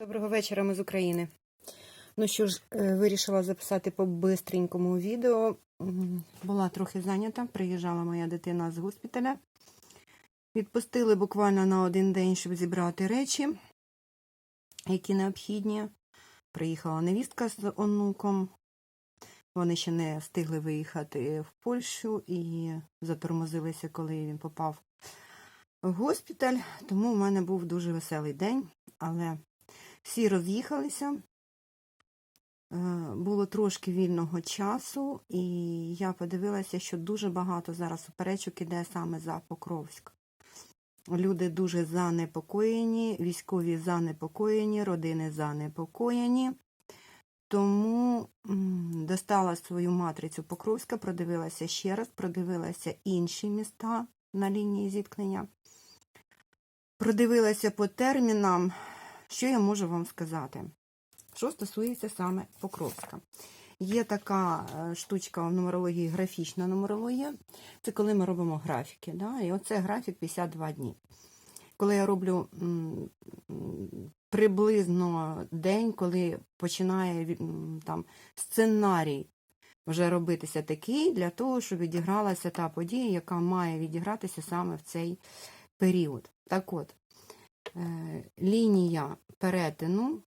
Доброго вечора, ми з України. Ну що ж, е, вирішила записати по бистренькому відео. Була трохи зайнята, приїжджала моя дитина з госпіталя. Відпустили буквально на один день, щоб зібрати речі, які необхідні. Приїхала невістка з онуком. Вони ще не встигли виїхати в Польщу і затормозилися, коли він попав в госпіталь. Тому в мене був дуже веселий день, але всі роз'їхалися. Е, Було трошки вільного часу, і я подивилася, що дуже багато зараз суперечок іде саме за Покровськ. Люди дуже занепокоєні, військові занепокоєні, родини занепокоєні. Тому достала свою матрицю Покровська, продивилася ще раз, продивилася інші міста на лінії зіткнення. Продивилася по термінам, що я можу вам сказати? Що стосується саме Покровська. Є така е, штучка в нумерології, графічна нумерологія. Це коли ми робимо графіки. Да? І оце графік 52 дні. Коли я роблю приблизно день, коли починає там, сценарій вже робитися такий, для того, щоб відігралася та подія, яка має відігратися саме в цей період. Так от, лінія перетину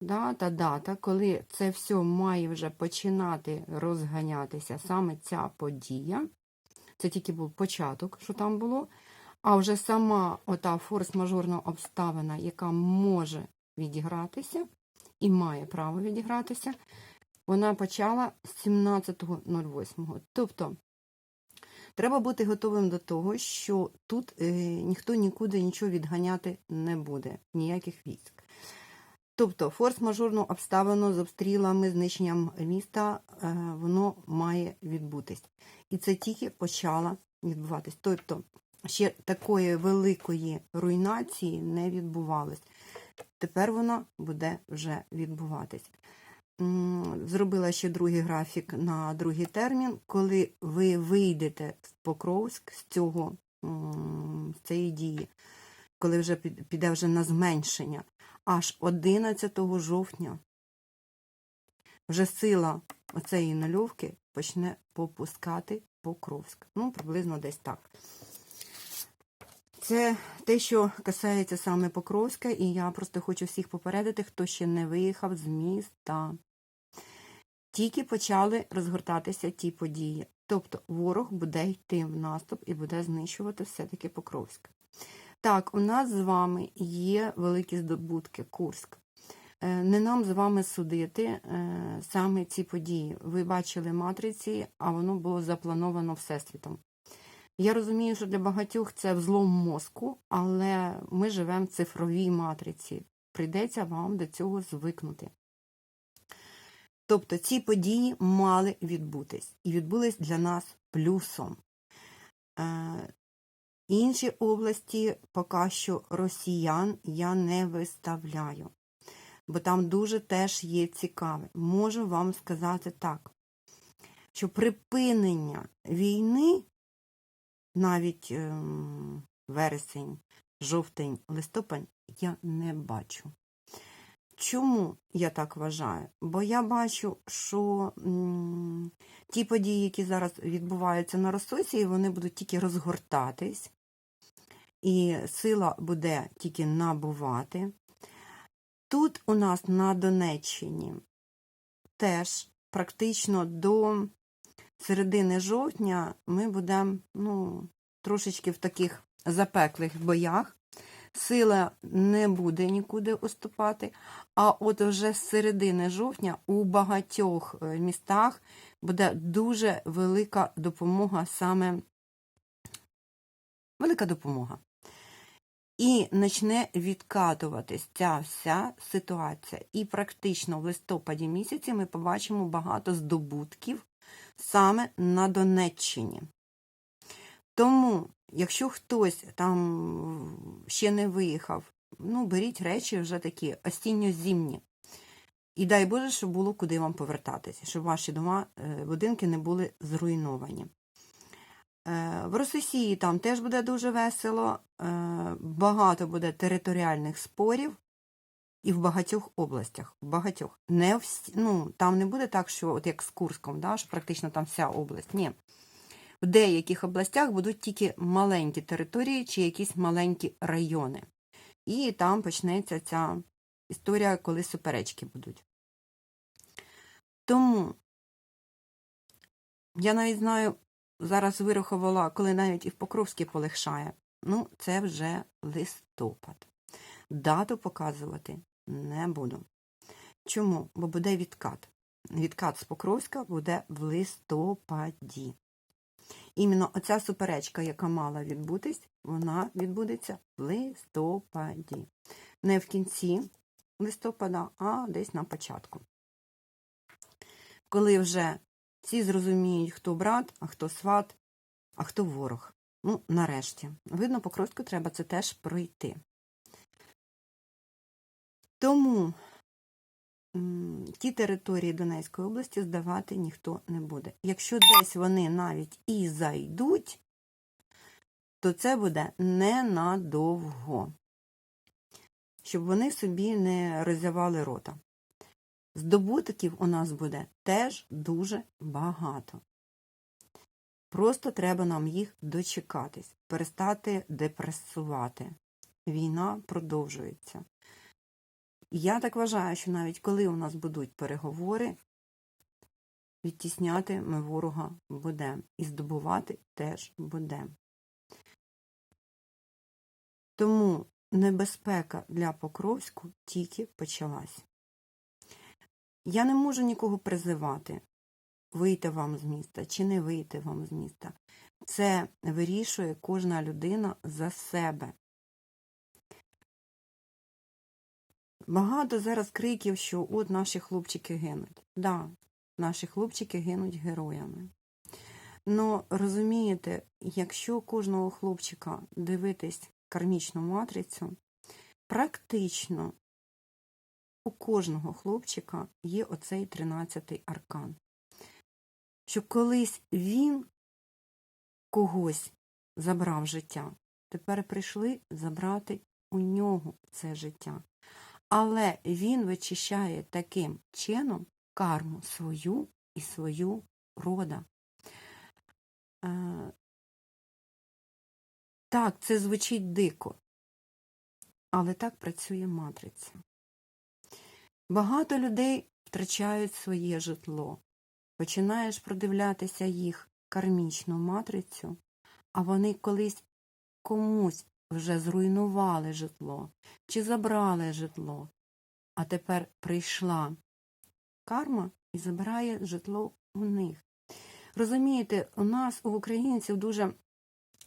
да, та дата, коли це все має вже починати розганятися, саме ця подія. Це тільки був початок, що там було. А вже сама ота форс-мажорна обставина, яка може відігратися і має право відігратися, вона почала з 17.08. Тобто треба бути готовим до того, що тут е, ніхто нікуди нічого відганяти не буде, ніяких військ. Тобто форс-мажорну обставину з обстрілами, знищенням міста, е, воно має відбутись. І це тільки почало відбуватись. Тобто ще такої великої руйнації не відбувалось. Тепер вона буде вже відбуватись. Зробила ще другий графік на другий термін, коли ви вийдете в Покровськ з цього з цієї дії, коли вже піде вже на зменшення аж 11 жовтня вже сила оцеї нальовки почне попускати Покровськ. Ну, приблизно десь так. Це те, що касається саме Покровська, і я просто хочу всіх попередити, хто ще не виїхав з міста. Тільки почали розгортатися ті події. Тобто ворог буде йти в наступ і буде знищувати все-таки Покровськ. Так, у нас з вами є великі здобутки, Курськ. Е, Не нам з вами судити е, саме ці події. Ви бачили матриці, а воно було заплановано Всесвітом. Я розумію, що для багатьох це взлом мозку, але ми живемо в цифровій матриці. Прийдеться вам до цього звикнути. Тобто ці події мали відбутись і відбулись для нас плюсом. Е, Інші області поки що росіян я не виставляю, бо там дуже теж є цікаве. Можу вам сказати так, що припинення війни, навіть ем, вересень, жовтень, листопад, я не бачу. Чому я так вважаю? Бо я бачу, що м, ті події, які зараз відбуваються на Рососії, вони будуть тільки розгортатись, і сила буде тільки набувати. Тут у нас на Донеччині теж практично до середини жовтня ми будемо ну, трошечки в таких запеклих боях. Сила не буде нікуди уступати, а от вже з середини жовтня у багатьох е, містах буде дуже велика допомога, саме велика допомога. І почне відкатуватись ця вся ситуація. І практично в листопаді місяці ми побачимо багато здобутків саме на Донеччині. Тому, якщо хтось там ще не виїхав, ну, беріть речі вже такі осінньо-зімні. І дай Боже, щоб було куди вам повертатися, щоб ваші дома, е, будинки не були зруйновані. Е, В Рососії там теж буде дуже весело, е, багато буде територіальних спорів, І в багатьох областях, в багатьох. Не всі, ну, там не буде так, що от як з Курском, да, що практично там вся область. Ні. В деяких областях будуть тільки маленькі території чи якісь маленькі райони. І там почнеться ця історія, коли суперечки будуть. Тому я навіть знаю, зараз вирахувала, коли навіть і в Покровській полегшає. Ну, це вже листопад. Дату показувати не буду. Чому? Бо буде відкат. Відкат з Покровська буде в листопаді. Іменно оця суперечка, яка мала відбутись, вона відбудеться в листопаді. Не в кінці листопада, а десь на початку. Коли вже всі зрозуміють, хто брат, а хто сват, а хто ворог. Ну, нарешті. Видно, Покровську треба це теж пройти. Тому ті території Донецької області здавати ніхто не буде. Якщо десь вони навіть і зайдуть, то це буде ненадовго, щоб вони собі не роззявали рота. Здобутків у нас буде теж дуже багато. Просто треба нам їх дочекатись, перестати депресувати. Війна продовжується. Я так вважаю, що навіть коли у нас будуть переговори, відтісняти ми ворога будемо і здобувати теж будемо. Тому небезпека для Покровську тільки почалась. Я не можу нікого призивати, вийти вам з міста чи не вийти вам з міста. Це вирішує кожна людина за себе. Багато зараз криків, що от наші хлопчики гинуть. Да, наші хлопчики гинуть героями. Ну, розумієте, якщо кожного хлопчика дивитись кармічну матрицю, практично у кожного хлопчика є оцей 13-й аркан. Що колись він когось забрав життя, тепер прийшли забрати у нього це життя. Але він вичищає таким чином карму свою і свою рода. Е, Так, це звучить дико, але так працює матриця. Багато людей втрачають своє житло. Починаєш продивлятися їх кармічну матрицю, а вони колись комусь вже зруйнували житло чи забрали житло, а тепер прийшла карма і забирає житло у них. Розумієте, у нас, у українців, дуже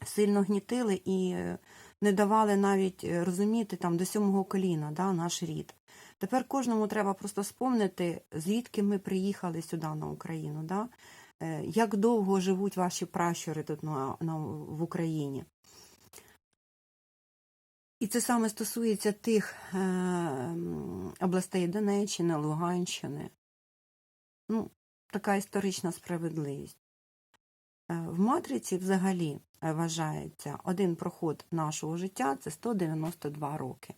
сильно гнітили і е, не давали навіть е, розуміти там до сьомого коліна да, наш рід. Тепер кожному треба просто спомнити, звідки ми приїхали сюди на Україну, да? Е, як довго живуть ваші пращури тут на, на, в Україні. І це саме стосується тих е, областей Донеччини, Луганщини. Ну, така історична справедливість. Е, В матриці взагалі е, вважається один проход нашого життя це 192 роки.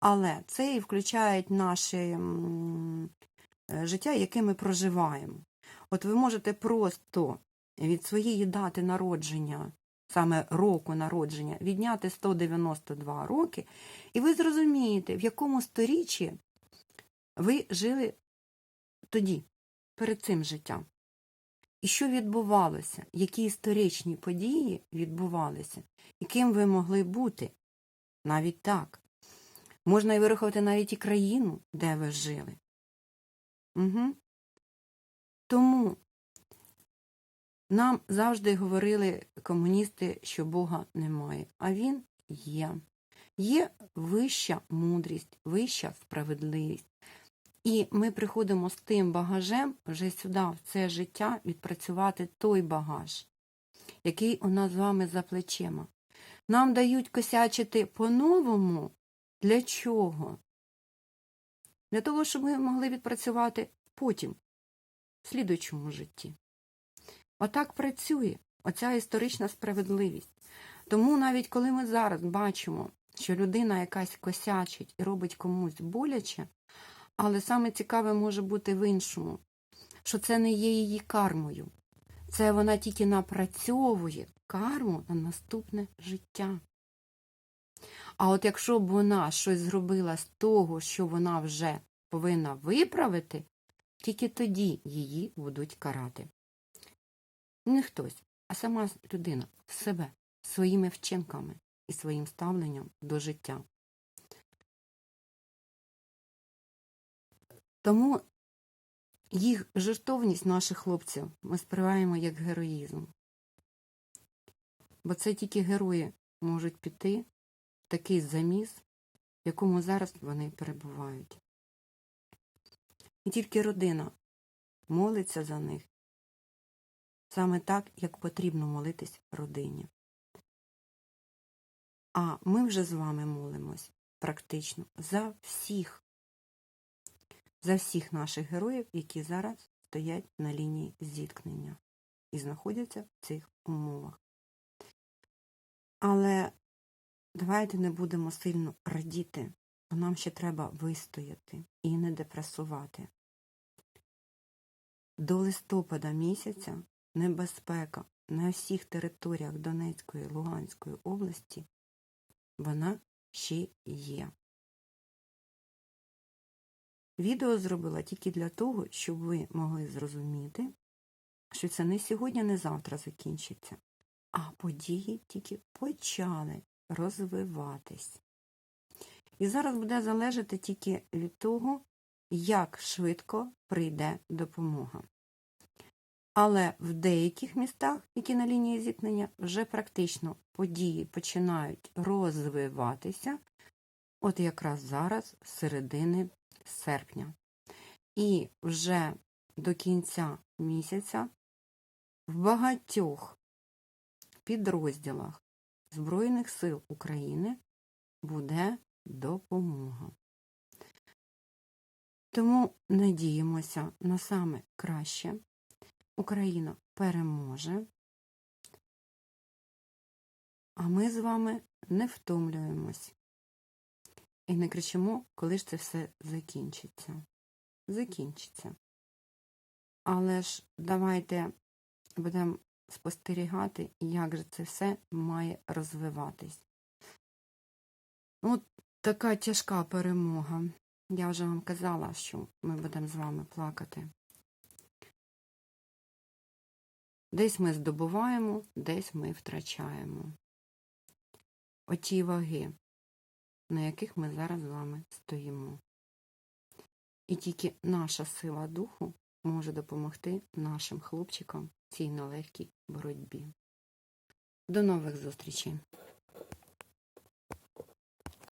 Але це і включає наше життя, яке ми проживаємо. От ви можете просто від своєї дати народження, саме року народження, відняти 192 роки, і ви зрозумієте, в якому сторіччі ви жили тоді, перед цим життям. І що відбувалося, які історичні події відбувалися, і ким ви могли бути навіть так. Можна і вирахувати навіть і країну, де ви жили. Угу. Тому нам завжди говорили комуністи, що Бога немає, а Він є. Є вища мудрість, вища справедливість. І ми приходимо з тим багажем вже сюди, в це життя, відпрацювати той багаж, який у нас з вами за плечима. Нам дають косячити по-новому. Для чого? Для того, щоб ми могли відпрацювати потім, в слідуючому житті. Отак працює оця історична справедливість. Тому навіть коли ми зараз бачимо, що людина якась косячить і робить комусь боляче, але саме цікаве може бути в іншому, що це не є її кармою. Це вона тільки напрацьовує карму на наступне життя. А от якщо б вона щось зробила з того, що вона вже повинна виправити, тільки тоді її будуть карати. Не хтось, а сама людина себе, своїми вчинками і своїм ставленням до життя. Тому їх жертовність наших хлопців ми сприймаємо як героїзм. Бо це тільки герої можуть піти в такий заміс, в якому зараз вони перебувають. І тільки родина молиться за них саме так, як потрібно молитись родині. А ми вже з вами молимось практично за всіх, за всіх наших героїв, які зараз стоять на лінії зіткнення і знаходяться в цих умовах. Але давайте не будемо сильно радіти, бо нам ще треба вистояти і не депресувати. До листопада місяця небезпека на всіх територіях Донецької і Луганської області вона ще є. Відео зробила тільки для того, щоб ви могли зрозуміти, що це не сьогодні, не завтра закінчиться, а події тільки почали розвиватись. І зараз буде залежати тільки від того, як швидко прийде допомога. Але в деяких містах, які на лінії зіткнення, вже практично події починають розвиватися, от якраз зараз, з середини серпня. І вже до кінця місяця в багатьох підрозділах Збройних сил України буде допомога. Тому надіємося на саме краще. Україна переможе, а ми з вами не втомлюємось і не кричимо, коли ж це все закінчиться. Закінчиться. Але ж давайте будемо спостерігати, як же це все має розвиватись. От така тяжка перемога. Я вже вам казала, що ми будемо з вами плакати. Десь ми здобуваємо, десь ми втрачаємо. Оті ваги, на яких ми зараз з вами стоїмо. І тільки наша сила духу може допомогти нашим хлопчикам в цій нелегкій боротьбі. До нових зустрічей!